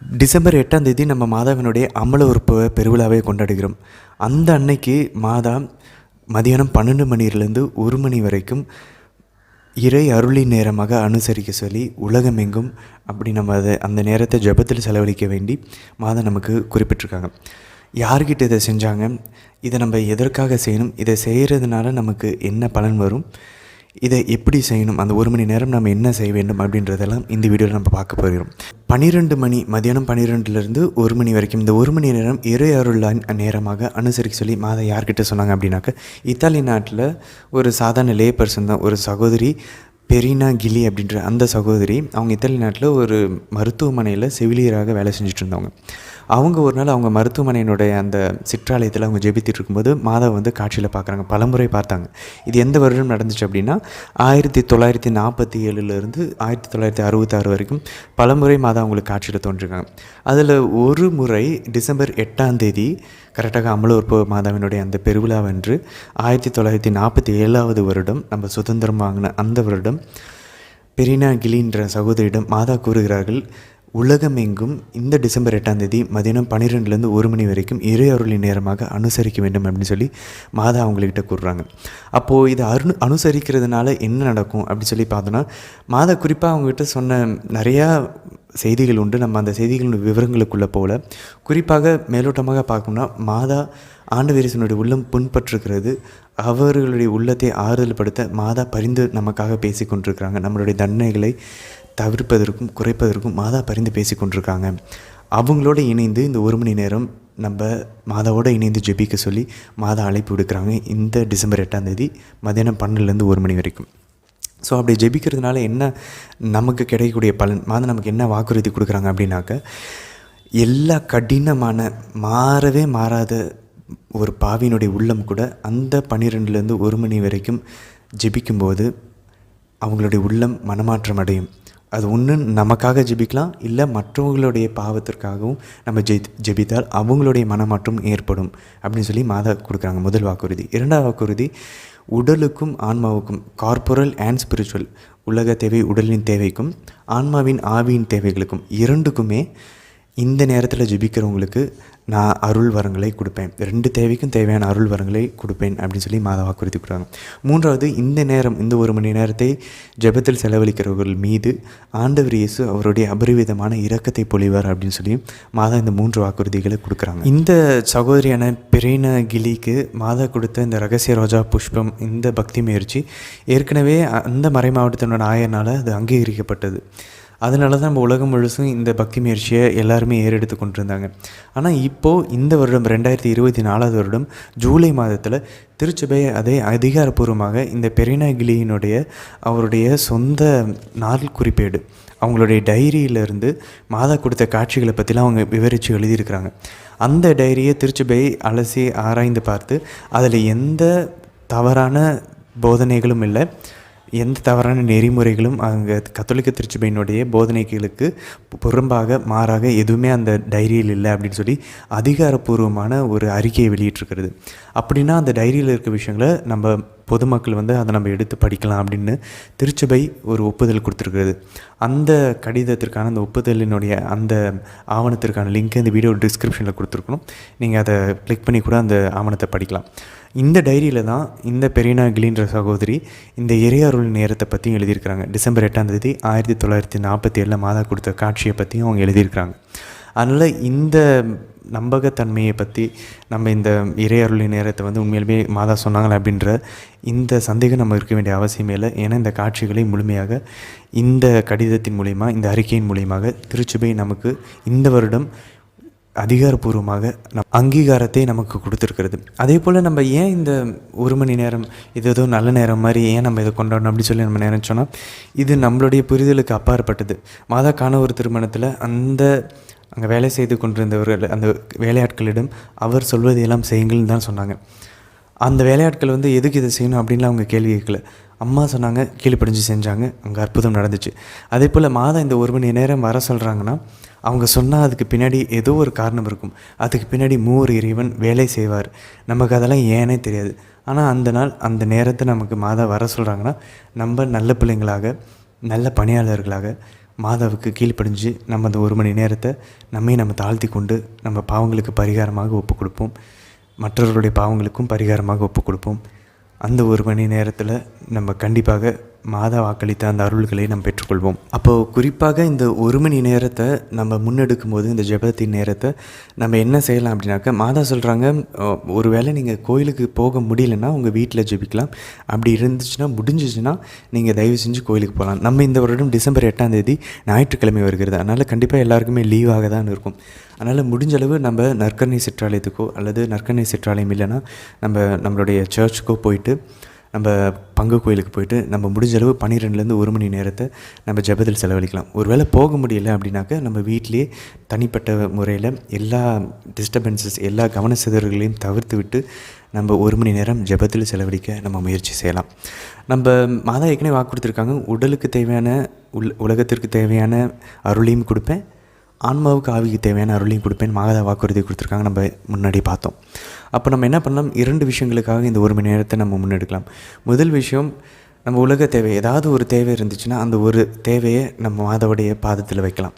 December எட்டாம் தேதி நம்ம மாதாவினுடைய அமல உறுப்பு பெருவிழாவை கொண்டாடுகிறோம். அந்த அன்னைக்கு மாதா மதியானம் பன்னெண்டு மணியிலிருந்து ஒரு மணி வரைக்கும் இறை அருளி நேரமாக அனுசரிக்க சொல்லி உலகமெங்கும் அப்படி நம்ம அதை அந்த நேரத்தை ஜெபத்தில் செலவழிக்க வேண்டி மாதா நமக்கு குறிப்பிட்டிருக்காங்க. யார்கிட்ட இதை செஞ்சாங்க? இதை நம்ம எதற்காக செய்யணும்? இதை செய்கிறதுனால நமக்கு என்ன பலன் வரும்? இதை எப்படி செய்யணும்? அந்த ஒரு மணி நேரம் நம்ம என்ன செய்ய வேண்டும் அப்படின்றதெல்லாம் இந்த வீடியோவில் நம்ம பார்க்க போகிறோம். பன்னிரெண்டு மணி மதியானம் பன்னிரெண்டுலேருந்து ஒரு மணி வரைக்கும் இந்த ஒரு மணி நேரம் இறை அருள் நேரமாக அனுசரிக்க சொல்லி மாதா யார்கிட்ட சொன்னாங்க அப்படின்னாக்க இத்தாலி நாட்டில் ஒரு சாதாரண லே பர்சன் தான் ஒரு சகோதரி பெரினா கிலி அப்படின்ற அந்த சகோதரி அவங்க இத்தாலி நாட்டில் ஒரு மருத்துவமனையில் செவிலியராக வேலை செஞ்சுட்டு இருந்தவங்க. அவங்க ஒரு நாள் அவங்க மருத்துவமனையினுடைய அந்த சிற்றாலயத்தில் அவங்க ஜெபித்துட்டு இருக்கும்போது மாதா வந்து காட்சியில் பார்க்குறாங்க. பலமுறை பார்த்தாங்க. இது எந்த வருடம் நடந்துச்சு அப்படின்னா ஆயிரத்தி தொள்ளாயிரத்தி நாற்பத்தி ஏழுலேருந்து ஆயிரத்தி தொள்ளாயிரத்தி அறுபத்தாறு வரைக்கும் பலமுறை மாதா அவங்களுக்கு காட்சியில் தோன்றிருக்காங்க. அதில் ஒரு முறை டிசம்பர் எட்டாம் தேதி கரெக்டாக அமலூர் மாதாவினுடைய அந்த பெருவிழாவன்று ஆயிரத்தி தொள்ளாயிரத்தி நாற்பத்தி ஏழாவது வருடம் நம்ம சுதந்திரம் வாங்கின அந்த வருடம் பெரினா கிலின்ற சகோதரியிடம் மாதா கூறுகிறார்கள் உலகமெங்கும் இந்த டிசம்பர் எட்டாம் தேதி மதியானம் பன்னிரெண்டுலேருந்து ஒரு மணி வரைக்கும் இறை அருளின் நேரமாக அனுசரிக்க வேண்டும் அப்படின்னு சொல்லி மாதா அவங்கக்கிட்ட கூறுறாங்க. அப்போது இதை அரு அனுசரிக்கிறதுனால என்ன நடக்கும் அப்படின்னு சொல்லி பார்த்தோன்னா மாதா குறிப்பாக அவங்ககிட்ட சொன்ன நிறையா செய்திகள் உண்டு. நம்ம அந்த செய்திகளின் விவரங்களுக்குள்ளே போல. குறிப்பாக மேலோட்டமாக பார்க்கணும்னா மாதா ஆண்டவீரசனுடைய உள்ளம் புண்பற்றுக்கிறது அவர்களுடைய உள்ளத்தை ஆறுதல் படுத்த மாதா பரிந்து நமக்காக பேசி கொண்டிருக்கிறாங்க நம்மளுடைய தண்டனைகளை தவிர்ப்பதற்கும் குறைப்பதற்கும் மாதா பரிந்து பேசி கொண்டிருக்காங்க. அவங்களோட இணைந்து இந்த ஒரு மணி நேரம் நம்ம மாதாவோட இணைந்து ஜெபிக்க சொல்லி மாதா அழைப்பு விடுக்கிறாங்க. இந்த டிசம்பர் எட்டாம் தேதி மதியானம் பன்னெண்டுலேருந்து ஒரு மணி வரைக்கும். ஸோ அப்படி ஜெபிக்கிறதுனால என்ன நமக்கு கிடைக்கக்கூடிய பலன்? மாதம் நமக்கு என்ன வாக்குறுதி கொடுக்குறாங்க அப்படின்னாக்க எல்லா கடினமான மாறவே மாறாத ஒரு பாவியினுடைய உள்ளம் கூட அந்த பன்னிரெண்டுலேருந்து ஒரு மணி வரைக்கும் ஜெபிக்கும்போது அவங்களுடைய உள்ளம் மனமாற்றம் அடையும். அது ஒன்று நமக்காக ஜெபிக்கலாம் இல்லை மற்றவங்களுடைய பாவத்திற்காகவும் நம்ம ஜெய் ஜெபித்தால் அவங்களுடைய மனமாற்றம் ஏற்படும் அப்படின்னு சொல்லி மாதா கொடுக்குறாங்க முதல் வாக்குறுதி. இரண்டாவது வாக்குறுதி உடலுக்கும் ஆன்மாவுக்கும் கார்பரல் அண்ட் ஸ்பிரிச்சுவல் உலக தேவை உடலின் தேவைக்கும் ஆன்மாவின் ஆவியின் தேவைகளுக்கும் இரண்டுக்குமே இந்த நேரத்தில் ஜெபிக்கிறவங்களுக்கு நான் அருள் வரங்களை கொடுப்பேன். ரெண்டு தேவைக்கும் தேவையான அருள் வரங்களை கொடுப்பேன் அப்படின்னு சொல்லி மாதா வாக்குறுதி கொடுக்குறாங்க. மூன்றாவது இந்த நேரம் இந்த ஒரு மணி நேரத்தை ஜெபத்தில் செலவழிக்கிறவர்கள் மீது ஆண்டவர் இயேசு அவருடைய அபரிவிதமான இரக்கத்தை பொழிவார் அப்படின்னு சொல்லி மாதா இந்த மூன்று வாக்குறுதிகளை கொடுக்குறாங்க. இந்த சகோதரியான பிரேன கிளிக்கு மாதா கொடுத்த இந்த ரகசிய ரோஜா புஷ்பம் இந்த பக்தி முயற்சி ஏற்கனவே அந்த மறை மாவட்டத்தினோட ஆயனால் அது அங்கீகரிக்கப்பட்டது. அதனால தான் நம்ம உலகம் முழுசும் இந்த பக்தி முயற்சியை எல்லாருமே ஏறெடுத்து கொண்டிருந்தாங்க. ஆனால் இப்போது இந்த வருடம் ரெண்டாயிரத்தி இருபத்தி நாலாவது வருடம் ஜூலை மாதத்தில் திருச்சபை அதை அதிகாரப்பூர்வமாக இந்த பெரினாகிலியினுடைய அவருடைய சொந்த நாள் குறிப்பேடு அவங்களுடைய டைரியிலிருந்து மாதா கொடுத்த காட்சிகளை பற்றிலாம் அவங்க விவரித்து எழுதியிருக்கிறாங்க. அந்த டைரியை திருச்சபை அலசி ஆராய்ந்து பார்த்து அதில் எந்த தவறான போதனைகளும் இல்லை. எந்த தவறான நெறிமுறைகளும் அங்கே கத்தோலிக்க திருச்சபையினுடைய போதனைகளுக்கு புறம்பாக மாறாக எதுவுமே அந்த டைரியில் இல்லை அப்படின்னு சொல்லி அதிகாரப்பூர்வமான ஒரு அறிக்கையை வெளியிட்டிருக்கிறது. அப்படின்னா அந்த டைரியில் இருக்க விஷயங்களை நம்ம பொதுமக்கள் வந்து அதை நம்ம எடுத்து படிக்கலாம் அப்படின்னு திருச்சபை ஒரு ஒப்புதல் கொடுத்துருக்குறது. அந்த கடிதத்திற்கான அந்த ஒப்புதலினுடைய அந்த ஆவணத்திற்கான லிங்க் இந்த வீடியோ டிஸ்கிரிப்ஷனில் கொடுத்துருக்கணும். நீங்கள் அதை கிளிக் பண்ணி கூட அந்த ஆவணத்தை படிக்கலாம். இந்த டைரியில் தான் இந்த பெரியனா கிளீன்ற சகோதரி இந்த இறையாருள் நேரத்தை பற்றியும் எழுதியிருக்கிறாங்க. டிசம்பர் எட்டாம் தேதி ஆயிரத்தி தொள்ளாயிரத்தி நாற்பத்தி ஏழில் மாதா கொடுத்த காட்சியை பற்றியும் அவங்க எழுதியிருக்கிறாங்க. அதனால் இந்த நம்பகத்தன்மையை பற்றி நம்ம இந்த இறையருளி நேரத்தை வந்து உண்மையிலுமே மாதா சொன்னாங்களே அப்படின்ற இந்த சந்தேகம் நம்ம இருக்க வேண்டிய அவசியமே இல்லை. ஏன்னா இந்த காட்சிகளை முழுமையாக இந்த கடிதத்தின் மூலிமா இந்த அறிக்கையின் மூலியமாக திருச்சபை நமக்கு இந்த வருடம் அதிகாரப்பூர்வமாக நம் அங்கீகாரத்தை நமக்கு கொடுத்துருக்கிறது. அதே போல் நம்ம ஏன் இந்த ஒரு மணி நேரம் இது ஏதோ நல்ல நேரம் மாதிரி ஏன் நம்ம இதை கொண்டாடணும் அப்படின்னு சொல்லி நம்ம நினச்சோன்னா இது நம்மளுடைய புரிதலுக்கு அப்பாற்பட்டது. மாதா காண ஒரு திருமணத்தில் அந்த அங்கே வேலை செய்து கொண்டிருந்தவர்கள் அந்த வேலையாட்களிடம் அவர் சொல்வதையெல்லாம் செய்யுங்கள்னு தான் சொன்னாங்க. அந்த வேலையாட்கள் வந்து எதுக்கு இதை செய்யணும்? அப்படின்லாம் அவங்க கேள்வி கேட்கல. அம்மா சொன்னாங்க கீழ்ப்படிஞ்சு செஞ்சாங்க. அங்கே அற்புதம் நடந்துச்சு. அதே போல் மாதம் இந்த ஒரு மணி நேரம் வர சொல்கிறாங்கன்னா அவங்க சொன்னால் அதுக்கு பின்னாடி ஏதோ ஒரு காரணம் இருக்கும். அதுக்கு பின்னாடி மூவர் இறைவன் வேலை செய்வார். நமக்கு அதெல்லாம் ஏனே தெரியாது. ஆனால் அந்த நாள் அந்த நேரத்தை நமக்கு மாதா வர சொல்கிறாங்கன்னா நம்ம நல்ல பிள்ளைங்களாக நல்ல பணியாளர்களாக மாதாவுக்கு கீழ்ப்படிஞ்சு நம்ம அந்த ஒரு மணி நேரத்தை நம்மை நம்ம தாழ்த்தி கொண்டு நம்ம பாவங்களுக்கு பரிகாரமாக ஒப்பு கொடுப்போம். மற்றவர்களுடைய பாவங்களுக்கும் பரிகாரமாக ஒப்பு கொடுப்போம். அந்த ஒரு மணி நேரத்தில் நம்ம கண்டிப்பாக மாதா வாக்களித்த அந்த அருள்களை நாம் பெற்றுக்கொள்வோம். அப்போது குறிப்பாக இந்த ஒரு மணி நேரத்தை நம்ம முன்னெடுக்கும் போது இந்த ஜெபத்தின் நேரத்தை நம்ம என்ன செய்யலாம் அப்படின்னாக்கா மாதா சொல்கிறாங்க ஒருவேளை நீங்கள் கோயிலுக்கு போக முடியலன்னா உங்கள் வீட்டில் ஜெபிக்கலாம். அப்படி இருந்துச்சுன்னா முடிஞ்சிச்சுன்னா நீங்கள் தயவு செஞ்சு கோயிலுக்கு போகலாம். நம்ம இந்த வருடம் டிசம்பர் எட்டாம் தேதி ஞாயிற்றுக்கிழமை வருகிறது. அதனால் கண்டிப்பாக எல்லாருக்குமே லீவாக தான் இருக்கும். அதனால் முடிஞ்ச அளவு நம்ம நற்கரணை சிற்றாலயத்துக்கோ அல்லது நற்கரணை சிற்றாலயம் இல்லைன்னா நம்ம நம்மளுடைய சர்ச்சுக்கோ போயிட்டு நம்ம பங்கு கோயிலுக்கு போயிட்டு நம்ம முடிஞ்ச அளவு பன்னிரெண்டுலேருந்து ஒரு மணி நேரத்தை நம்ம ஜெபத்தில் செலவழிக்கலாம். ஒருவேளை போக முடியல அப்படின்னாக்க நம்ம வீட்டிலேயே தனிப்பட்ட முறையில் எல்லா டிஸ்டர்பன்சஸ் எல்லா கவன சிதறல்களையும் தவிர்த்து விட்டு நம்ம ஒரு மணி நேரம் ஜெபத்தில் செலவழிக்க நம்ம முயற்சி செய்யலாம். நம்ம மாதா ஏற்கனவே வாக்கு கொடுத்துருக்காங்க. உடலுக்கு தேவையான உல் உலகத்திற்கு தேவையான அருளையும் கொடுப்பேன். ஆன்மாவுக்கு ஆவிக்கு தேவையான அருளையும் கொடுப்பேன். மாதா வாக்குறுதி கொடுத்துருக்காங்க. நம்ம முன்னாடி பார்த்தோம். அப்போ நம்ம என்ன பண்ணலாம்? இரண்டு விஷயங்களுக்காக இந்த ஒரு மணி நேரத்தை நம்ம முன்னெடுக்கலாம். முதல் விஷயம் நம்ம உலக தேவை ஏதாவது ஒரு தேவை இருந்துச்சுன்னா அந்த ஒரு தேவையை நம்ம மாதாவுடைய பாதத்தில் வைக்கலாம்.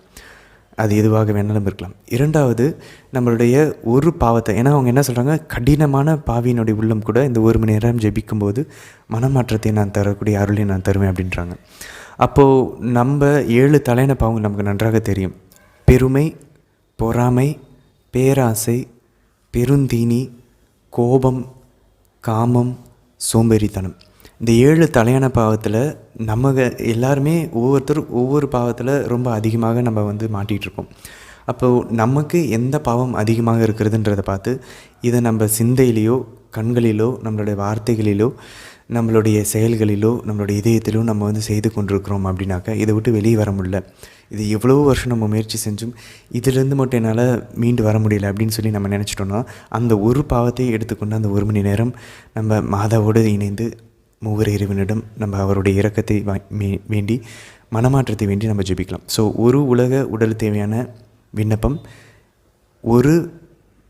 அது எதுவாக வேணாலும் இருக்கலாம். இரண்டாவது நம்மளுடைய ஒரு பாவத்தை ஏன்னா அவங்க என்ன சொல்கிறாங்க கடினமான பாவியினுடைய உள்ளம் கூட இந்த ஒரு மணி நேரம் ஜெபிக்கும்போது மனமாற்றத்தை நான் தரக்கூடிய அருளை நான் தருவேன் அப்படின்றாங்க. அப்போது நம்ம ஏழு தலையின பாவங்கள் நமக்கு நன்றாக தெரியும். பெருமை பொறாமை பேராசை பெருந்தீனி கோபம் காமம் சோம்பேறித்தனம். இந்த ஏழு தலையான பாவத்தில் நம்ம எல்லாருமே ஒவ்வொருத்தரும் ஒவ்வொரு பாவத்தில் ரொம்ப அதிகமாக நம்ம வந்து மாட்டிகிட்ருக்கோம் அப்போது நமக்கு எந்த பாவம் அதிகமாக இருக்கிறதுன்றதை பார்த்து இதை நம்ம சிந்தையிலேயோ கண்களிலோ நம்மளுடைய வார்த்தைகளிலோ நம்மளுடைய செயல்களிலோ நம்மளுடைய இதயத்திலோ நம்ம வந்து செய்து கொண்டிருக்கிறோம் அப்படின்னாக்கா இதை விட்டு வெளியே வர முடியல. இது எவ்வளோ வருஷம் நம்ம முயற்சி செஞ்சும் இதிலேருந்து மட்டும் என்னால் மீண்டு வர முடியல அப்படின்னு சொல்லி நம்ம நினச்சிட்டோன்னா அந்த ஒரு பாவத்தை எடுத்துக்கொண்டு அந்த ஒரு மணி நேரம் நம்ம மாதாவோடு இணைந்து மூவர் இறைவனிடம் நம்ம அவருடைய இறக்கத்தை வா வேண்டி மனமாற்றத்தை வேண்டி நம்ம ஜெபிக்கலாம். ஸோ ஒரு உலக உடல் தேவையான விண்ணப்பம் ஒரு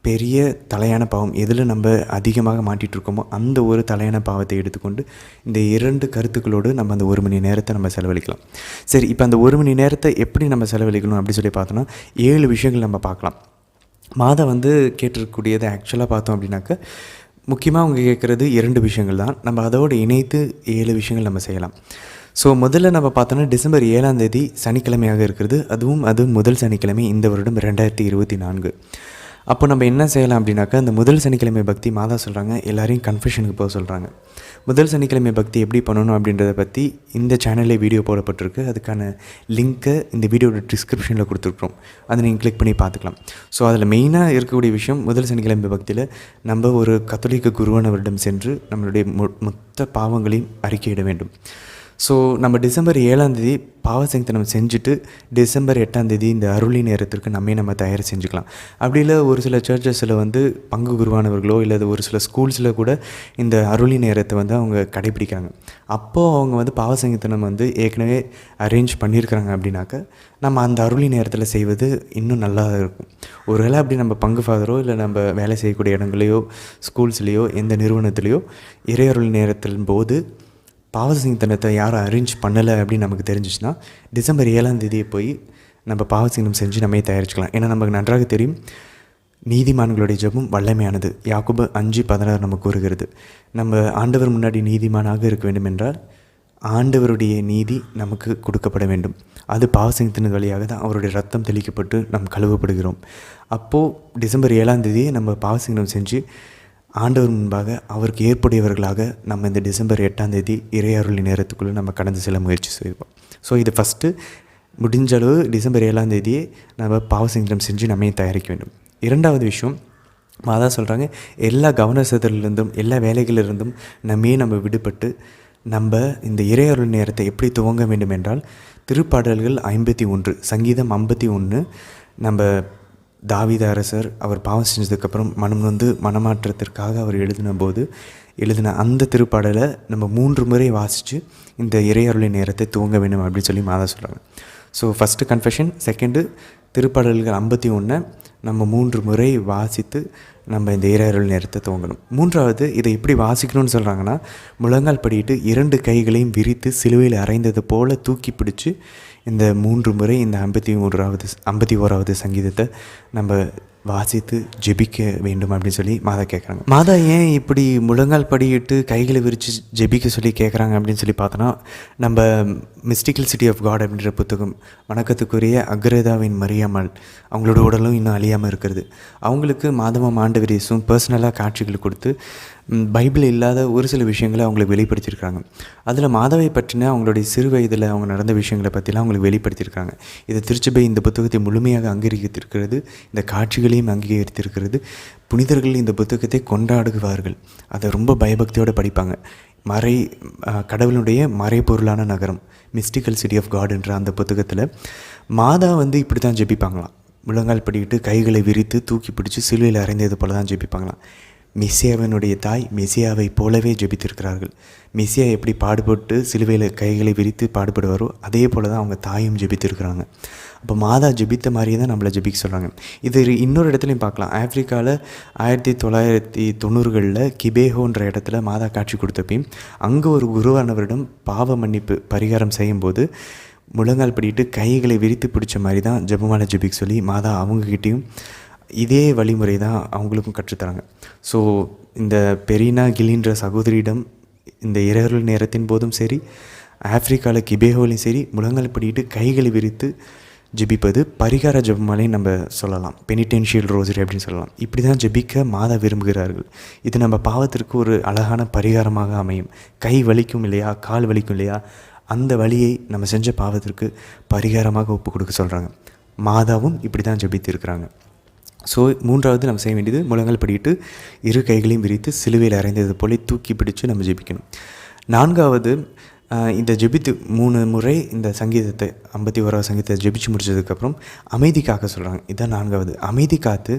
பெரிய தலையான பாவம் எதில் நம்ம அதிகமாக மாட்டிகிட்ருக்கோமோ இருக்கோமோ அந்த ஒரு தலையான பாவத்தை எடுத்துக்கொண்டு இந்த இரண்டு கருத்துக்களோடு நம்ம அந்த ஒரு மணி நேரத்தை நம்ம செலவழிக்கலாம். சரி இப்போ அந்த ஒரு மணி நேரத்தை எப்படி நம்ம செலவழிக்கணும் அப்படி சொல்லி பார்த்தோன்னா ஏழு விஷயங்கள் நம்ம பார்க்கலாம். மாதம் வந்து கேட்டிருக்கக்கூடியதை ஆக்சுவலாக பார்த்தோம் அப்படின்னாக்க முக்கியமாக அவங்க கேட்குறது இரண்டு விஷயங்கள் தான். நம்ம அதோடு இணைத்து ஏழு விஷயங்கள் நம்ம செய்யலாம். ஸோ முதல்ல நம்ம பார்த்தோன்னா டிசம்பர் ஏழாம் தேதி சனிக்கிழமையாக இருக்கிறது. அதுவும் அது முதல் சனிக்கிழமை இந்த வருடம் ரெண்டாயிரத்தி இருபத்தி நான்கு. அப்போ நம்ம என்ன செய்யலாம் அப்படின்னாக்கா இந்த முதல் சனிக்கிழமை பக்தி மாதா சொல்கிறாங்க எல்லாரையும் கன்ஃபெஷனுக்கு போக சொல்கிறாங்க முதல் சனிக்கிழமை பக்தி எப்படி பண்ணணும் அப்படின்றத பற்றி இந்த சேனல்லே வீடியோ போடப்பட்டிருக்கு. அதுக்கான லிங்க்கை இந்த வீடியோட டிஸ்கிரிப்ஷனில் கொடுத்துருக்குறோம். அதை நீங்கள் கிளிக் பண்ணி பார்த்துக்கலாம். ஸோ அதில் மெயினாக இருக்கக்கூடிய விஷயம் முதல் சனிக்கிழமை பக்தியில் நம்ம ஒரு கத்தோலிக்க குருவானவரிடம் சென்று நம்மளுடைய மொ- மொத்த பாவங்களையும் அறிக்கையிட வேண்டும். ஸோ நம்ம டிசம்பர் ஏழாந்தேதி பாவசங்கத்தனம் செஞ்சுட்டு டிசம்பர் எட்டாந்தேதி இந்த அருளி நேரத்திற்கு நம்மே நம்ம தயார் செஞ்சுக்கலாம். அப்படி இல்லை ஒரு சில சர்ச்சஸில் வந்து பங்கு குருவானவர்களோ இல்லை ஒரு சில ஸ்கூல்ஸில் கூட இந்த அருளி நேரத்தை வந்து அவங்க கடைபிடிக்கிறாங்க. அப்போது அவங்க வந்து பாவசங்கத்தனம் வந்து ஏற்கனவே அரேஞ்ச் பண்ணியிருக்கிறாங்க அப்படின்னாக்க நம்ம அந்த அருளி நேரத்தில் செய்வது இன்னும் நல்லா இருக்கும். ஒருவேளை அப்படி நம்ம பங்கு ஃபாதரோ இல்லை நம்ம வேலை செய்யக்கூடிய இடங்களையோ ஸ்கூல்ஸ்லேயோ எந்த நிறுவனத்துலேயோ இறையருள் நேரத்தின் போது பாவசிங்கத்தனத்தை யாரும் அரேஞ்ச் பண்ணலை அப்படின்னு நமக்கு தெரிஞ்சிச்சுன்னா டிசம்பர் ஏழாம் தேதியை போய் நம்ம பாவசிங்கம் செஞ்சு நம்மை தயாரிச்சுக்கலாம். ஏன்னா நமக்கு நன்றாக தெரியும் நீதிமான்களுடைய ஜெபம் வல்லமையானது. யாக்கோபு அஞ்சு பதினாறு நமக்கு கூறுகிறது. நம்ம ஆண்டவர் முன்னாடி நீதிமானாக இருக்க வேண்டும் என்றால் ஆண்டவருடைய நீதி நமக்கு கொடுக்கப்பட வேண்டும். அது பாவசிங்கத்தின் வழியாக தான் அவருடைய ரத்தம் தெளிக்கப்பட்டு நாம் கழுவப்படுகிறோம். அப்போது டிசம்பர் ஏழாம் தேதியை நம்ம பாவசிங்கம் செஞ்சு ஆண்டவர் முன்பாக அவருக்கு ஏற்புடையவர்களாக நம்ம இந்த டிசம்பர் எட்டாம் தேதி இறையருளி நேரத்துக்குள்ளே நம்ம கடந்து செல்ல முயற்சி செய்வோம். ஸோ இது ஃபஸ்ட்டு முடிஞ்ச அளவு டிசம்பர் ஏழாம் தேதியே நம்ம பாவசிங்கம் செஞ்சு நம்மையும் தயாரிக்க வேண்டும். இரண்டாவது விஷயம் மாதா சொல்கிறாங்க எல்லா கவன சிதறலிருந்தும் எல்லா வேலைகளிலிருந்தும் நம்மையே நம்ம விடுபட்டு நம்ம இந்த இறையருள் நேரத்தை எப்படி துவங்க வேண்டும் என்றால் திருப்பாடல்கள் ஐம்பத்தி ஒன்று சங்கீதம் ஐம்பத்தி ஒன்று நம்ம தாவித அரசர் அவர் பாவம் செஞ்சதுக்கப்புறம் மனம் வந்து மனமாற்றத்திற்காக அவர் எழுதின போது எழுதின அந்த திருப்பாடலை நம்ம மூன்று முறை வாசித்து இந்த இறையருளை நேரத்தை துவங்க வேண்டும் அப்படின்னு சொல்லி மாதா சொல்கிறாங்க ஸோ ஃபஸ்ட்டு கன்ஃபெஷன் செகண்டு திருப்பாடல்கள் ஐம்பத்தி ஒன்றை நம்ம மூன்று முறை வாசித்து நம்ம இந்த இறையருள் நேரத்தை துவங்கணும். மூன்றாவது இதை எப்படி வாசிக்கணும்னு சொல்கிறாங்கன்னா முழங்கால் படியிட்டு இரண்டு கைகளையும் விரித்து சிலுவையில் அரைந்தது போல் தூக்கி பிடிச்சி இந்த மூன்று முறை இந்த ஐம்பத்தி மூன்றாவது ஐம்பத்தி ஓராவது சங்கீதத்தை நம்ம வாசித்து ஜெபிக்க வேண்டும் அப்படின்னு சொல்லி மாதா கேட்குறாங்க மாதா ஏன் இப்படி முழங்கால் படியிட்டு கைகளை விரித்து ஜெபிக்க சொல்லி கேட்குறாங்க அப்படின்னு சொல்லி பார்த்தோன்னா நம்ம மிஸ்டிக்கல் சிட்டி ஆஃப் காட் அப்படின்ற புத்தகம் வணக்கத்துக்குரிய அக்ரதாவின் மரியாமல் அவங்களோட உடலும் இன்னும் அழியாமல் இருக்கிறது. அவங்களுக்கு மாதவம் ஆண்டவர் இயேசும் பர்சனலாக காட்சிகள் கொடுத்து பைபிள் இல்லாத ஒரு சில விஷயங்களை அவங்களுக்கு வெளிப்படுத்தியிருக்காங்க. அதில் மாதாவை பற்றின அவங்களுடைய சிறு வயதில் அவங்க நடந்த விஷயங்களை பற்றிலாம் அவங்களுக்கு வெளிப்படுத்தியிருக்காங்க. இதை திருச்சபை இந்த புத்தகத்தை முழுமையாக அங்கீகரித்திருக்கிறது இந்த காட்சிகளையும் அங்கீகரித்திருக்கிறது. புனிதர்கள் இந்த புத்தகத்தை கொண்டாடுவார்கள். அதை ரொம்ப பயபக்தியோடு படிப்பாங்க. மறை கடவுளுடைய மறைபொருளான நகரம் மிஸ்டிக்கல் சிட்டி ஆஃப் காடுன்ற அந்த புத்தகத்தில் மாதா வந்து இப்படி தான் ஜெபிப்பாங்களாம். முழங்கால் படிக்கிட்டு கைகளை விரித்து தூக்கி பிடிச்சி சிலுவையில் அரைந்தது போல தான் ஜெபிப்பாங்களாம். மெஸ்ஸியாவினுடைய தாய் மெஸ்ஸியாவை போலவே ஜெபித்திருக்கிறார்கள். மெஸ்ஸியா எப்படி பாடுபட்டு சிலுவையில் கைகளை விரித்து பாடுபடுவாரோ அதே போல தான் அவங்க தாயும் ஜெபித்திருக்கிறாங்க. அப்போ மாதா ஜெபித்த மாதிரியே தான் நம்மளை ஜெபிக்க சொல்கிறாங்க இது இன்னொரு இடத்துலையும் பார்க்கலாம். ஆஃப்ரிக்காவில் ஆயிரத்தி தொள்ளாயிரத்தி தொண்ணூறுகளில் கிபேஹோன்ற இடத்துல மாதா காட்சி கொடுத்தப்பையும் அங்கே ஒரு குருவானவரிடம் பாவ மன்னிப்பு பரிகாரம் செய்யும்போது முழங்கால் படிட்டு கைகளை விரித்து பிடிச்ச மாதிரி தான் ஜெபமாலை ஜெபிக்க சொல்லி மாதா அவங்கக்கிட்டேயும் இதே வழிமுறை தான் அவங்களுக்கும் கற்றுத்தராங்க. ஸோ இந்த பெரினா கிலின்ற சகோதரியிடம் இந்த இரவு நேரத்தின் போதும் சரி ஆப்பிரிக்காவில் கிபேஹோலையும் சரி முழங்கால் படிட்டு கைகளை விரித்து ஜெபிப்பது பரிகார ஜெபமாலையும் நம்ம சொல்லலாம். பெனிடென்ஷியல் ரோசரி அப்படின்னு சொல்லலாம். இப்படி தான் ஜெபிக்க மாதா விரும்புகிறார்கள். இது நம்ம பாவத்திற்கு ஒரு அழகான பரிகாரமாக அமையும். கை வலிக்கும் இல்லையா கால் வலிக்கும் இல்லையா அந்த வழியை நம்ம செஞ்ச பாவத்திற்கு பரிகாரமாக ஒப்பு கொடுக்க சொல்கிறாங்க மாதாவும் இப்படி தான் ஜெபித்திருக்கிறாங்க. ஸோ மூன்றாவது நம்ம செய்ய வேண்டியது முழங்கால் படிக்கிட்டு இரு கைகளையும் விரித்து சிலுவையில் அரைந்தது போல தூக்கி பிடிச்சு நம்ம ஜெபிக்கணும். நான்காவது இந்த ஜெபித்து மூணு முறை இந்த சங்கீதத்தை ஐம்பத்தி ஓராவது சங்கீதத்தை ஜெபிச்சு முடிச்சதுக்கப்புறம் அமைதி காக்க சொல்கிறாங்க இதுதான் நான்காவது. அமைதி காத்து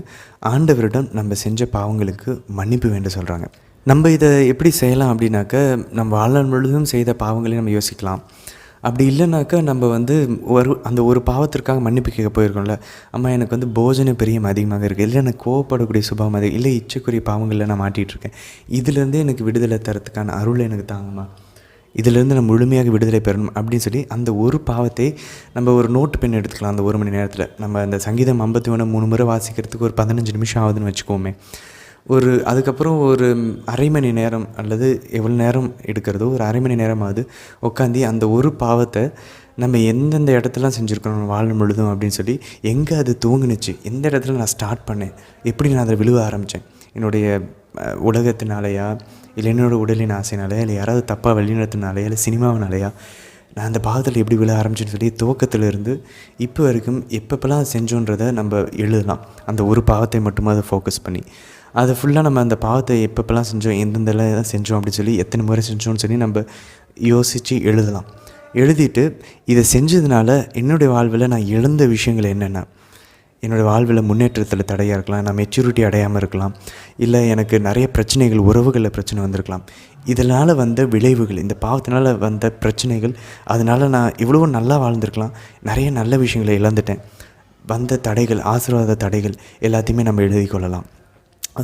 ஆண்டவரிடம் நம்ம செஞ்ச பாவங்களுக்கு மன்னிப்பு வேண்ட சொல்கிறாங்க நம்ம இதை எப்படி செய்யலாம் அப்படின்னாக்க நம்ம வாழ்நாள் முழுதும் செய்த பாவங்களையும் நம்ம யோசிக்கலாம். அப்படி இல்லைனாக்கா நம்ம வந்து ஒரு அந்த ஒரு பாவத்திற்காக மன்னிப்பு கேட்க போயிருக்கோம்ல. அம்மா எனக்கு வந்து போஜன பிரியம் அதிகமாக இருக்குது இல்லை எனக்கு கோவப்படக்கூடிய சுபாவம் அதிகம். இல்லை இச்சைக்குரிய பாவங்களில் நான் மாட்டிகிட்டு இருக்கேன் இதுலேருந்தே எனக்கு விடுதலை தரத்துக்கான அருள் எனக்கு தாங்கம்மா. இதிலேருந்து நான் முழுமையாக விடுதலை பெறணும் அப்படின்னு சொல்லி அந்த ஒரு பாவத்தை நம்ம ஒரு நோட்டு பெண் எடுத்துக்கலாம் அந்த ஒரு மணி நேரத்தில். நம்ம அந்த சங்கீதம் ஐம்பத்தி ஒன்று மூணு முறை வாசிக்கிறதுக்கு ஒரு பதினஞ்சு நிமிஷம் ஆகுதுன்னு வச்சுக்கோமே. ஒரு அதுக்கப்புறம் ஒரு அரை மணி நேரம் அல்லது எவ்வளோ நேரம் எடுக்கிறதோ ஒரு அரை மணி நேரமாவது உட்காந்து அந்த ஒரு பாவத்தை நம்ம எந்தெந்த இடத்துலாம் செஞ்சுருக்கணும் வாழ் முழுதும் அப்படின்னு சொல்லி எங்கே அது தூங்குனுச்சு எந்த இடத்துல நான் ஸ்டார்ட் பண்ணேன் எப்படி நான் அதை விழுவ ஆரம்பித்தேன் என்னுடைய உலகத்தினாலேயா உலகத்தினாலையா இல்லை என்னோடய உடலின் ஆசைனாலையா இல்லை யாராவது தப்பாக வழிநடத்தினாலையா இல்லை சினிமாவினாலையா நான் அந்த பாகத்தில் எப்படி விழ ஆரம்பிச்சுன்னு சொல்லி துவக்கத்திலிருந்து இப்போ வரைக்கும் எப்பப்பெல்லாம் செஞ்சோன்றதை நம்ம எழுதலாம். அந்த ஒரு பாவத்தை மட்டுமே அதை ஃபோக்கஸ் பண்ணி. அதை ஃபுல்லாக நம்ம அந்த பாவத்தை எப்பப்பெல்லாம் செஞ்சோம் எந்தெந்தெல்லாம் செஞ்சோம் அப்படின்னு சொல்லி எத்தனை முறை செஞ்சோம்னு சொல்லி நம்ம யோசித்து எழுதலாம். எழுதிட்டு இதை செஞ்சதுனால என்னுடைய வாழ்வில் நான் எழுந்த விஷயங்கள் என்னென்ன? என்னோடய வாழ்வில் முன்னேற்றத்தில் தடையாக இருக்கலாம் நான் மெச்சூரிட்டி அடையாமல் இருக்கலாம் இல்லை எனக்கு நிறைய பிரச்சனைகள் உறவுகளில் பிரச்சனை வந்திருக்கலாம். இதனால் வந்த விளைவுகள் இந்த பாவத்தினால் வந்த பிரச்சனைகள் அதனால் நான் இவ்வளோ நல்லா வாழ்ந்திருக்கலாம் நிறைய நல்ல விஷயங்களை இழந்துட்டேன். வந்த தடைகள் ஆசீர்வாத தடைகள் எல்லாத்தையுமே நம்ம எழுதி கொள்ளலாம்.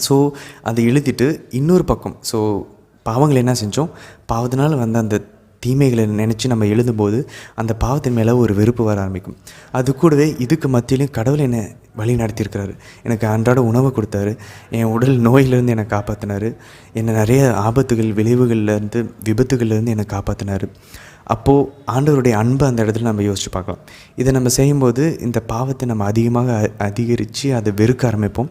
ஸோ அதை எழுதிட்டு இன்னொரு பக்கம் ஸோ பாவங்கள் என்ன செஞ்சோம்? பாவத்தினால் வந்த அந்த தீமைகளை நினச்சி நம்ம எழுதும்போது அந்த பாவத்தின் மேலே ஒரு வெறுப்பு வர ஆரம்பிக்கும். அது கூடவே இதுக்கு மத்தியிலையும் கடவுள் என்னை வழி நடத்தியிருக்கிறாரு. எனக்கு அன்றாட உணவு கொடுத்தாரு. என் உடல் நோயிலேருந்து என்னை காப்பாற்றினாரு என்னை நிறைய ஆபத்துகள் விளைவுகள்லேருந்து விபத்துகள்லேருந்து என்னை காப்பாற்றினாரு அப்போது ஆண்டவருடைய அன்பு அந்த இடத்துல நம்ம யோசிச்சு பார்க்கலாம். இதை நம்ம செய்யும்போது இந்த பாவத்தை நம்ம அதிகமாக அ- அதிகரித்து அதை வெறுக்க ஆரம்பிப்போம்.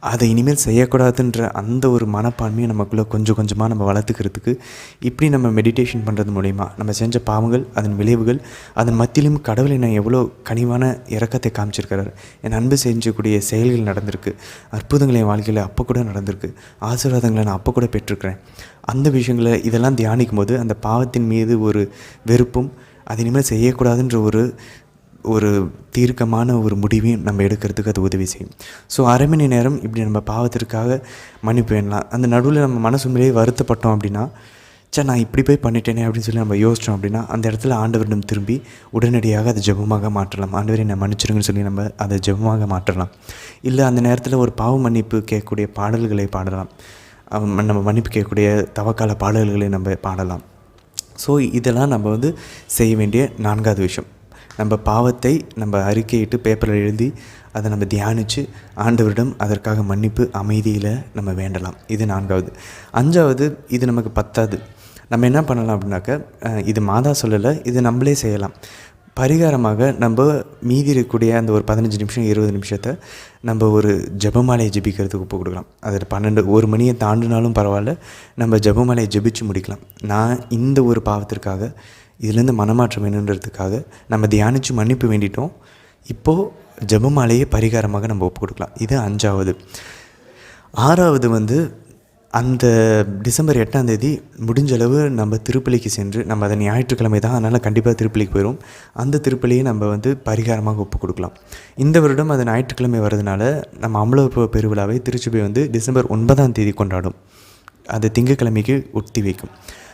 அதை இனிமேல் செய்யக்கூடாதுன்ற அந்த ஒரு மனப்பான்மையை நமக்குள்ளே கொஞ்சம் கொஞ்சமாக நம்ம வளர்த்துக்கிறதுக்கு இப்படி நம்ம மெடிடேஷன் பண்ணுறது மூலிமா நம்ம செஞ்ச பாவங்கள் அதன் விளைவுகள் அதன் மத்தியிலும் கடவுளை நான் எவ்வளோ கனிவான இறக்கத்தை காமிச்சிருக்கிறாரு. என் அன்பு செஞ்சக்கூடிய செயல்கள் நடந்திருக்கு. அற்புதங்கள் என் வாழ்க்கையில் அப்போ கூட நடந்திருக்கு. ஆசீர்வாதங்களை நான் அப்போ கூட பெற்றிருக்கிறேன். அந்த விஷயங்களை இதெல்லாம் தியானிக்கும் போது அந்த பாவத்தின் மீது ஒரு வெறுப்பும் அது இனிமேல் செய்யக்கூடாதுன்ற ஒரு ஒரு தீர்க்கமான ஒரு முடிவையும் நம்ம எடுக்கிறதுக்கு அது உதவி செய்யும். ஸோ அரை மணி நேரம் இப்படி நம்ம பாவத்திற்காக மன்னிப்பு வேணலாம் அந்த நடுவில் நம்ம மனசு உண்மையிலேயே வருத்தப்பட்டோம் அப்படின்னா சே நான் இப்படி போய் பண்ணிட்டேனே அப்படின்னு சொல்லி நம்ம யோசித்தோம் அப்படின்னா அந்த இடத்துல ஆண்டவரிடம் திரும்பி உடனடியாக அதை ஜெபமாக மாற்றலாம். ஆண்டவர் என்னை மன்னிச்சிருங்கன்னு சொல்லி நம்ம அதை ஜெபமாக மாற்றலாம். இல்லை அந்த நேரத்தில் ஒரு பாவ மன்னிப்பு கேட்கக்கூடிய பாடல்களை பாடலாம். நம்ம மன்னிப்பு கேட்கக்கூடிய தவக்கால பாடல்களை நம்ம பாடலாம். ஸோ இதெல்லாம் நம்ம வந்து செய்ய வேண்டிய நான்காவது விஷயம். நம்ம பாவத்தை நம்ம அறிக்கையிட்டு பேப்பரில் எழுதி அதை நம்ம தியானித்து ஆண்டவரிடம் அதற்காக மன்னிப்பு அமைதியில் நம்ம வேண்டலாம். இது நான்காவது. அஞ்சாவது இது நமக்கு பத்தாது நம்ம என்ன பண்ணலாம் அப்படின்னாக்க இது மாதா சொல்லலை இது நம்மளே செய்யலாம். பரிகாரமாக நம்ம மீதி இருக்கக்கூடிய அந்த ஒரு பதினஞ்சு நிமிஷம் இருபது நிமிஷத்தை நம்ம ஒரு ஜெபமாலையை ஜெபிக்கிறதுக்கு ஒப்பு கொடுக்கலாம். அதில் பன்னெண்டு ஒரு மணியை தாண்டினாலும் பரவாயில்ல நம்ம ஜபமாலையை ஜபிச்சு முடிக்கலாம். நான் இந்த ஒரு பாவத்திற்காக இதுலேருந்து மனமாற்றம் வேணுன்றதுக்காக நம்ம தியானித்து மன்னிப்பு வேண்டிட்டோம். இப்போது ஜபமாலையே பரிகாரமாக நம்ம ஒப்பு கொடுக்கலாம். இது அஞ்சாவது. ஆறாவது வந்து அந்த டிசம்பர் எட்டாம் தேதி முடிஞ்ச அளவு நம்ம திருப்பலிக்கு சென்று நம்ம அதை ஞாயிற்றுக்கிழமை தான் அதனால் கண்டிப்பாக திருப்பலிக்கு போயிடும் அந்த திருப்பலியை நம்ம வந்து பரிகாரமாக ஒப்பு கொடுக்கலாம். இந்த வருடம் அது ஞாயிற்றுக்கிழமை வர்றதுனால நம்ம அமலப்பு பெருவிழாவை திருச்சி போய் வந்து டிசம்பர் ஒன்பதாம் தேதி கொண்டாடும். அது திங்கட்கிழமைக்கு ஒட்டி வைக்கும்.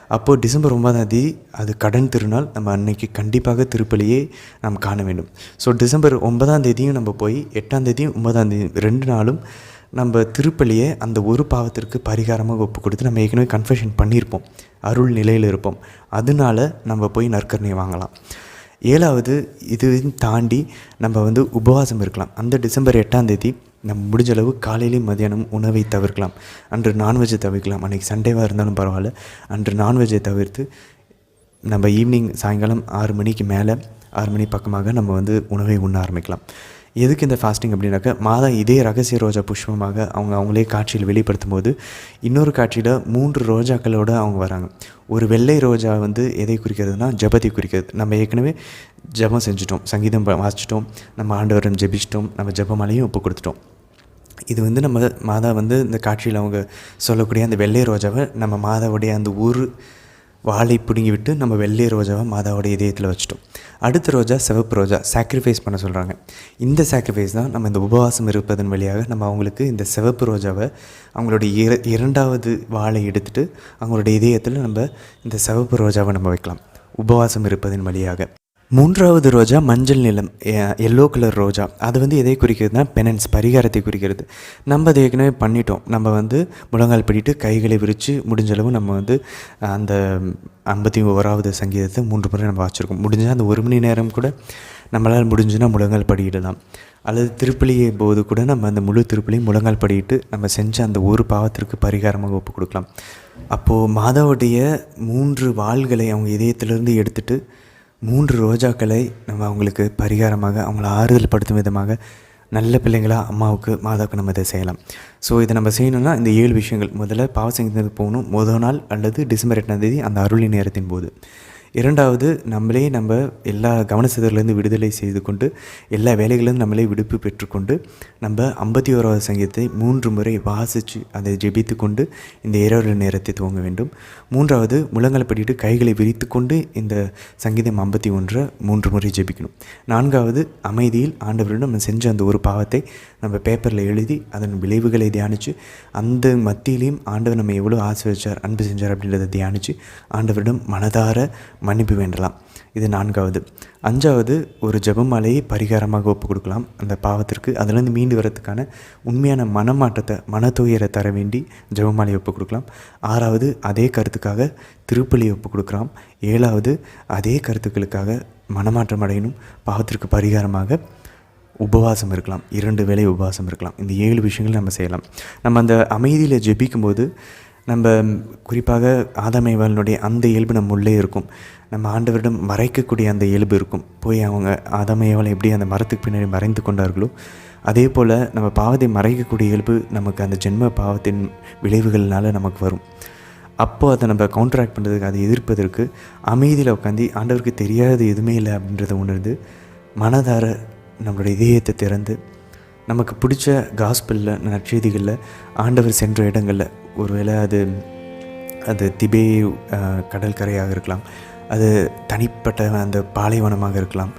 அப்போது டிசம்பர் ஒன்பதாம் தேதி அது கடன் திருநாள். நம்ம அன்னைக்கு கண்டிப்பாக திருப்பலியே நாம் காண வேண்டும். ஸோ டிசம்பர் ஒன்பதாம் தேதியும் நம்ம போய் எட்டாம் தேதியும் ஒன்பதாம் தேதி ரெண்டு நாளும் நம்ம திருப்பலியை அந்த ஒரு பாவத்திற்கு பரிகாரமாக ஒப்பு கொடுத்து நம்ம ஏற்கனவே கன்ஃபெஷன் பண்ணியிருப்போம். அருள் நிலையில் இருப்போம். அதனால நம்ம போய் நற்கரணையை வாங்கலாம். ஏழாவது இதையும் தாண்டி நம்ம வந்து உபவாசம் இருக்கலாம். அந்த டிசம்பர் எட்டாம் தேதி நம்ம முடிஞ்ச அளவு மதியானம் உணவை தவிர்க்கலாம். அன்று நான்வெஜ்ஜை தவிர்க்கலாம். அன்றைக்கி சண்டேவாக இருந்தாலும் பரவாயில்ல. அன்று நான்வெஜ்ஜை தவிர்த்து நம்ம ஈவினிங் சாயங்காலம் ஆறு மணிக்கு மேலே ஆறு மணி பக்கமாக நம்ம வந்து உணவை உண்ண ஆரம்பிக்கலாம். எதுக்கு இந்த ஃபாஸ்டிங் அப்படின்னாக்கா மாதா இதே ரகசிய ரோஜா புஷ்பமாக அவங்க அவங்களே காட்சியில் வெளிப்படுத்தும் போது இன்னொரு காட்சியில் மூன்று ரோஜாக்களோடு அவங்க வராங்க. ஒரு வெள்ளை ரோஜா வந்து எதை குறிக்கிறதுனா ஜபத்தை குறிக்கிறது. நம்ம ஏற்கனவே ஜெபம் செஞ்சுட்டோம். சங்கீதம் வாசிச்சிட்டோம். நம்ம ஆண்டவரம் ஜெபிச்சிட்டோம். நம்ம ஜபமாலையும் ஒப்பு கொடுத்துட்டோம். இது வந்து நம்ம மாதா வந்து இந்த காட்சியில் அவங்க சொல்லக்கூடிய அந்த வெள்ளை ரோஜாவை நம்ம மாதாவுடைய அந்த ஊர் வாழை பிடுங்கி விட்டு நம்ம வெள்ளை ரோஜாவை மாதாவோட இதயத்தில் வச்சுட்டோம். அடுத்த ரோஜா சிவப்பு ரோஜா சாக்ரிஃபைஸ் பண்ண சொல்கிறாங்க இந்த சாக்ரிஃபைஸ் தான் நம்ம இந்த உபவாசம் இருப்பதன் வழியாக நம்ம அவங்களுக்கு இந்த சிவப்பு ரோஜாவை அவங்களுடைய இர இரண்டாவது வாழை எடுத்துகிட்டு அவங்களுடைய இதயத்தில் நம்ம இந்த சிவப்பு ரோஜாவை நம்ம வைக்கலாம். உபவாசம் இருப்பதன் வழியாக. மூன்றாவது ரோஜா மஞ்சள் நிலம் எல்லோ கலர் ரோஜா. அது வந்து எதை குறிக்கிறதுனா பெனன்ஸ் பரிகாரத்தை குறிக்கிறது. நம்ம அதை ஏற்கனவே பண்ணிட்டோம். நம்ம வந்து முழங்கால் பிடிட்டு கைகளை விரித்து முடிஞ்சளவு நம்ம வந்து அந்த ஐம்பத்தி ஓராவது சங்கீதத்தை மூன்று முறை நம்ம வாசிச்சிருக்கோம். முடிஞ்சால் அந்த ஒரு மணி நேரம் கூட நம்மளால் முடிஞ்சுன்னா முழங்கால் படியிடலாம் அல்லது திருப்பலியை போது கூட நம்ம அந்த முழு திருப்பலியும் முழங்கால் படியிட்டு நம்ம செஞ்ச அந்த ஒரு பாவத்திற்கு பரிகாரமாக ஒப்பு கொடுக்கலாம். அப்போது மாதாவுடைய மூன்று வாள்களை அவங்க இதயத்திலிருந்து எடுத்துகிட்டு மூன்று ரோஜாக்களை நம்ம அவங்களுக்கு பரிகாரமாக அவங்கள ஆறுதல் படுத்தும் விதமாக நல்ல பிள்ளைங்களாக அம்மாவுக்கு மாதாவுக்கு நம்ம இதை செய்யலாம். ஸோ இதை நம்ம செய்யணும்னா இந்த ஏழு விஷயங்கள். முதல்ல பாவசங்கத்துக்கு போகணும் முதல் நாள் அல்லது டிசம்பர் எட்டாம் தேதி அந்த அருளி நேரத்தின் போது. இரண்டாவது நம்மளே நம்ம எல்லா கவனசிதர்லேருந்து விடுதலை செய்து கொண்டு எல்லா வேலைகளிலும் நம்மளே விடுப்பு பெற்றுக்கொண்டு நம்ம ஐம்பத்தி ஓராவது சங்கீதத்தை மூன்று முறை வாசித்து அதை ஜெபித்து கொண்டு இந்த இரவு நேரத்தை துவங்க வேண்டும். மூன்றாவது முழங்களை படிட்டு கைகளை விரித்து கொண்டு இந்த சங்கீதம் ஐம்பத்தி ஒன்றை மூன்று முறை ஜெபிக்கணும். நான்காவது அமைதியில் ஆண்டவரிடம் நம்ம செஞ்ச அந்த ஒரு பாவத்தை நம்ம பேப்பரில் எழுதி அதன் விளைவுகளை தியானித்து அந்த மத்தியிலையும் ஆண்டவர் நம்ம எவ்வளோ ஆசிரியச்சார் அன்பு செஞ்சார் அப்படின்றத தியானித்து ஆண்டவரிடம் மனதார மன்னிப்பு வேண்டலாம். இது நான்காவது. அஞ்சாவது ஒரு ஜபமாலையை பரிகாரமாக ஒப்பு கொடுக்கலாம். அந்த பாவத்திற்கு அதுலேருந்து மீண்டு வரதுக்கான உண்மையான மனமாற்றத்தை மனத்துயரை தர வேண்டி ஜபமாலையை ஒப்பு கொடுக்கலாம். ஆறாவது அதே கருத்துக்காக திருப்பலி ஒப்பு கொடுக்கலாம். ஏழாவது அதே கருத்துக்களுக்காக மனமாற்றம் அடையணும். பாவத்திற்கு பரிகாரமாக உபவாசம் இருக்கலாம். இரண்டு வேளை உபவாசம் இருக்கலாம். இந்த ஏழு விஷயங்கள் நம்ம செய்யலாம். நம்ம அந்த அமைதியில் ஜெபிக்கும்போது நம்ம குறிப்பாக ஆதமைவாளனுடைய அந்த இயல்பு நம்ம உள்ளே இருக்கும். நம்ம ஆண்டவரிடம் மறைக்கக்கூடிய அந்த இயல்பு இருக்கும். போய் அவங்க ஆதமையவளை எப்படி அந்த மரத்துக்கு பின்னாடி மறைந்து கொண்டார்களோ அதே போல் நம்ம பாவத்தை மறைக்கக்கூடிய இயல்பு நமக்கு அந்த ஜென்ம பாவத்தின் விளைவுகள்னால நமக்கு வரும். அப்போது அதை நம்ம கவுண்டராக்ட் பண்ணுறதுக்கு அதை எதிர்ப்பதற்கு அமைதியில் உட்காந்து ஆண்டவருக்கு தெரியாதது எதுவுமே இல்லை அப்படின்றத உணர்ந்து மனதார நம்மளுடைய இதயத்தை திறந்து நமக்கு பிடிச்ச காஸ்பிளில் நற்செய்திகளில் ஆண்டவர் சென்ற இடங்களில் ஒருவேளை அது அது திபே கடற்கரையாக இருக்கலாம். அது தனிப்பட்ட அந்த பாலைவனமாக இருக்கலாம்.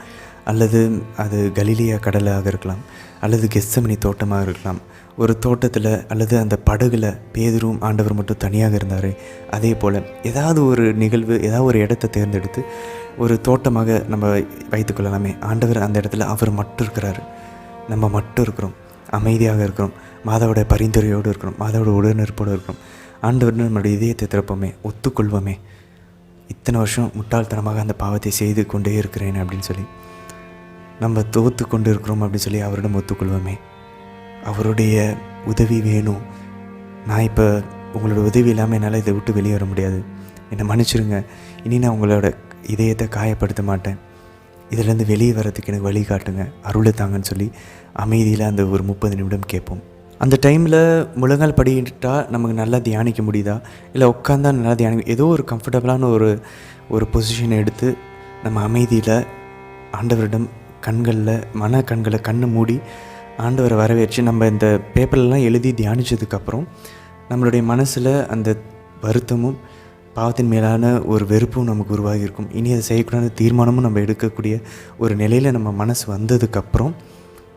அல்லது அது கலிலியா கடலாக இருக்கலாம். அல்லது கெஸ்தமணி தோட்டமாக இருக்கலாம். ஒரு தோட்டத்தில் அல்லது அந்த படகுல பேதரும் ஆண்டவர் மட்டும் தனியாக இருந்தார் அதே போல் ஏதாவது ஒரு நிகழ்வு ஏதாவது ஒரு இடத்த தேர்ந்தெடுத்து ஒரு தோட்டமாக நம்ம வைத்துக்கொள்ளலாமே ஆண்டவர் அந்த இடத்துல அவர் மட்டும் இருக்கிறாரு. நம்ம மட்டும் இருக்கிறோம். அமைதியாக இருக்கிறோம். மாதாவோட பரிந்துரையோடு இருக்கணும் மாதாவோட உடனிருப்போடு இருக்கணும். ஆண்டவர் நம்மளுடைய இதயத்தை திறப்போமே ஒத்துக்கொள்வோமே. இத்தனை வருஷம் முட்டாள்தனமாக அந்த பாவத்தை செய்து கொண்டே இருக்கிறேன் அப்படின்னு சொல்லி நம்ம தோத்து கொண்டு இருக்கிறோம் அப்படின்னு சொல்லி அவரிடம் ஒத்துக்கொள்வோமே. அவருடைய உதவி வேணும். நான் இப்போ உங்களோட உதவி இல்லாமல் என்னால் இதை விட்டு வெளியே வர முடியாது. என்னை மன்னிச்சிருங்க. இனி நான் உங்களோட இதயத்தை காயப்படுத்த மாட்டேன். இதிலேருந்து வெளியே வரதுக்கு எனக்கு வழி காட்டுங்க. அருளை தாங்கன்னு சொல்லி அமைதியில் அந்த ஒரு முப்பது நிமிடம் கேட்போம். அந்த டைமில் முழங்கால் படிக்கிட்டால் நமக்கு நல்லா தியானிக்க முடியுதா? இல்லை உட்காந்தா நல்லா தியானிக்க ஏதோ ஒரு கம்ஃபர்டபுளான ஒரு ஒரு பொசிஷனை எடுத்து நம்ம அமைதியில் ஆண்டவரிடம் கண்களில் மன கண்களை கண்ணை மூடி ஆண்டவரை வரவேற்று நம்ம இந்த பேப்பர்லாம் எழுதி தியானித்ததுக்கப்புறம் நம்மளுடைய மனசில் அந்த வருத்தமும் பாவத்தின் மேலான ஒரு வெறுப்பும் நமக்கு உருவாகியிருக்கும் இனி அதை செய்யக்கூடாத தீர்மானமும் நம்ம எடுக்கக்கூடிய ஒரு நிலையில் நம்ம மனசு வந்ததுக்கப்புறம்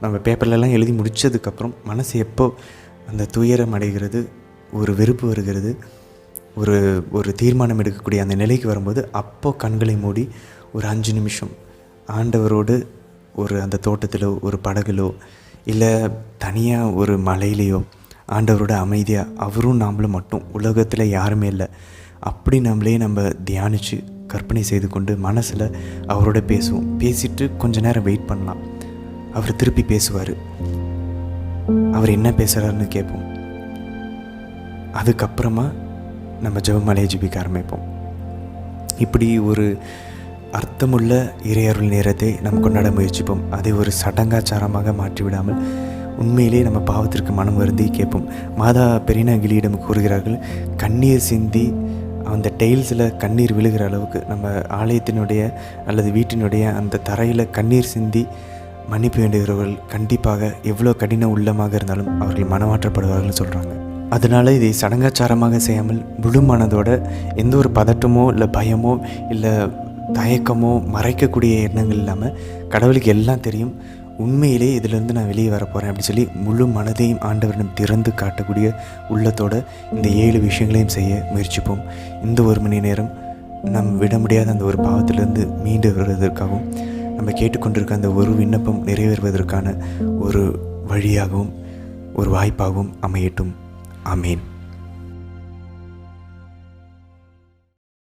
நம்ம பேப்பர்லலாம் எழுதி முடித்ததுக்கப்புறம் மனசு எப்போ அந்த துயரம் அடைகிறது ஒரு வெறுப்பு வருகிறது ஒரு ஒரு தீர்மானம் எடுக்கக்கூடிய அந்த நிலைக்கு வரும்போது அப்போ கண்களை மூடி ஒரு அஞ்சு நிமிஷம் ஆண்டவரோடு ஒரு அந்த தோட்டத்திலோ ஒரு படகுலோ இல்லை தனியாக ஒரு மலையிலையோ ஆண்டவரோட அமைதியாக அவரும் நாமளும் மட்டும் உலகத்தில் யாருமே இல்லை. அப்படி நம்மளே நம்ம தியானித்து கற்பனை செய்து கொண்டு மனசில் அவரோட பேசுவோம். பேசிட்டு கொஞ்ச நேரம் வெயிட் பண்ணலாம். அவர் திருப்பி பேசுவார். அவர் என்ன பேசுகிறாருன்னு கேட்போம். அதுக்கப்புறமா நம்ம ஜெபமலையை ஜிபிக்க ஆரம்பிப்போம். இப்படி ஒரு அர்த்தமுள்ள இறையருள் நேரத்தை நம்ம கொண்டாட முயற்சிப்போம். அதை ஒரு சடங்காச்சாரமாக மாற்றிவிடாமல் உண்மையிலே நம்ம பாவத்திற்கு மனம் வருந்தி கேட்போம். மாதா பெரியனாகிலியிடம் கூறுகிறார்கள் கண்ணீர் சிந்தி அந்த டைல்ஸில் கண்ணீர் விழுகிற அளவுக்கு நம்ம ஆலயத்தினுடைய அல்லது வீட்டினுடைய அந்த தரையில் கண்ணீர் சிந்தி மன்னிப்பு வேண்டுகிறவர்கள் கண்டிப்பாக எவ்வளோ கடின உள்ளமாக இருந்தாலும் அவர்கள் மனமாற்றப்படுவார்கள்னு சொல்கிறாங்க அதனால் இதை சடங்காச்சாரமாக செய்யாமல் முழு மனதோட எந்த ஒரு பதட்டமோ இல்லை பயமோ இல்லை தயக்கமோ மறைக்கக்கூடிய எண்ணங்கள் இல்லாமல் கடவுளுக்கு எல்லாம் தெரியும். உண்மையிலே இதிலிருந்து நான் வெளியே வர போகிறேன் அப்படின்னு சொல்லி முழு மனதையும் ஆண்டவரிடம் திறந்து காட்டக்கூடிய உள்ளத்தோட இந்த ஏழு விஷயங்களையும் செய்ய முயற்சிப்போம். இந்த ஒரு மணி நேரம் நம் விட முடியாத அந்த ஒரு பாவத்திலிருந்து மீண்டு வருவதற்காகவும் நம்ம கேட்டுக்கொண்டிருக்க அந்த ஒரு விண்ணப்பம் நிறைவேறுவதற்கான ஒரு வழியாகவும் ஒரு வாய்ப்பாகவும் அமையட்டும். அமேன்